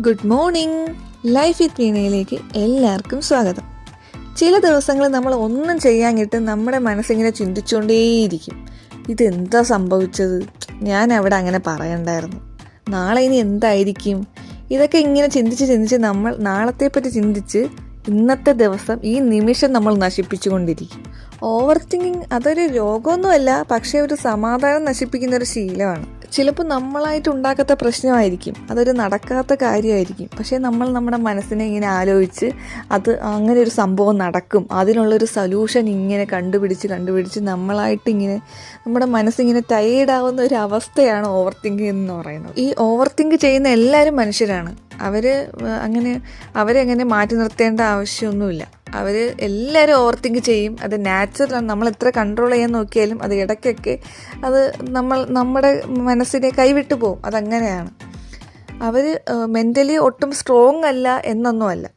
Good morning. Life with വീണയിലേക്ക് എല്ലാവർക്കും സ്വാഗതം. ചില ദിവസങ്ങൾ നമ്മൾ ഒന്നും ചെയ്യാൻ കിട്ടും നമ്മുടെ മനസ്സിങ്ങനെ ചിന്തിച്ചുകൊണ്ടേയിരിക്കും. ഇതെന്താ സംഭവിച്ചത്? ഞാൻ അവിടെ അങ്ങനെ പറയണ്ടായിരുന്നു. നാളെ ഇനി എന്തായിരിക്കും? ഇതൊക്കെ ഇങ്ങനെ ചിന്തിച്ച് ചിന്തിച്ച് നമ്മൾ നാളത്തെപ്പറ്റി ചിന്തിച്ച് ഇന്നത്തെ ദിവസം ഈ നിമിഷം നമ്മൾ നശിപ്പിച്ചുകൊണ്ടിരിക്കും. ഓവർ തിങ്കിങ് അതൊരു രോഗമൊന്നുമല്ല പക്ഷേ ഒരു സമാധാനം നശിപ്പിക്കുന്ന ഒരു ശീലമാണ്. ചിലപ്പോൾ നമ്മളായിട്ട് ഉണ്ടാക്കാത്ത പ്രശ്നമായിരിക്കും അതൊരു നടക്കാത്ത കാര്യമായിരിക്കും. പക്ഷേ നമ്മൾ നമ്മുടെ മനസ്സിനെ ഇങ്ങനെ ആലോചിച്ച് അത് അങ്ങനെ ഒരു സംഭവം നടക്കും. അതിനുള്ളൊരു സൊല്യൂഷൻ ഇങ്ങനെ കണ്ടുപിടിച്ച് കണ്ടുപിടിച്ച് നമ്മളായിട്ട് ഇങ്ങനെ നമ്മുടെ മനസ്സിങ്ങനെ ടയേർഡ് ആവുന്ന ഒരു അവസ്ഥയാണ് ഓവർ തിങ്കിങ് എന്ന് പറയുന്നത്. ഈ ഓവർ തിങ്ക് ചെയ്യുന്ന എല്ലാവരും മനുഷ്യരാണ്. അവർ അങ്ങനെ അവരെ അങ്ങനെ മാറ്റി നിർത്തേണ്ട ആവശ്യമൊന്നുമില്ല. അവർ എല്ലാവരും ഓവർ തിങ്ക് ചെയ്യും. അത് നാച്ചുറലാണ് നമ്മൾ എത്ര കൺട്രോൾ ചെയ്യാൻ നോക്കിയാലും അത് ഇടയ്ക്കൊക്കെ അത് നമ്മൾ നമ്മുടെ മനസ്സിനെ കൈവിട്ടു പോകും. അതങ്ങനെയാണ്. അവർ മെന്റലി ഒട്ടും സ്ട്രോങ് അല്ല എന്നൊന്നുമല്ല.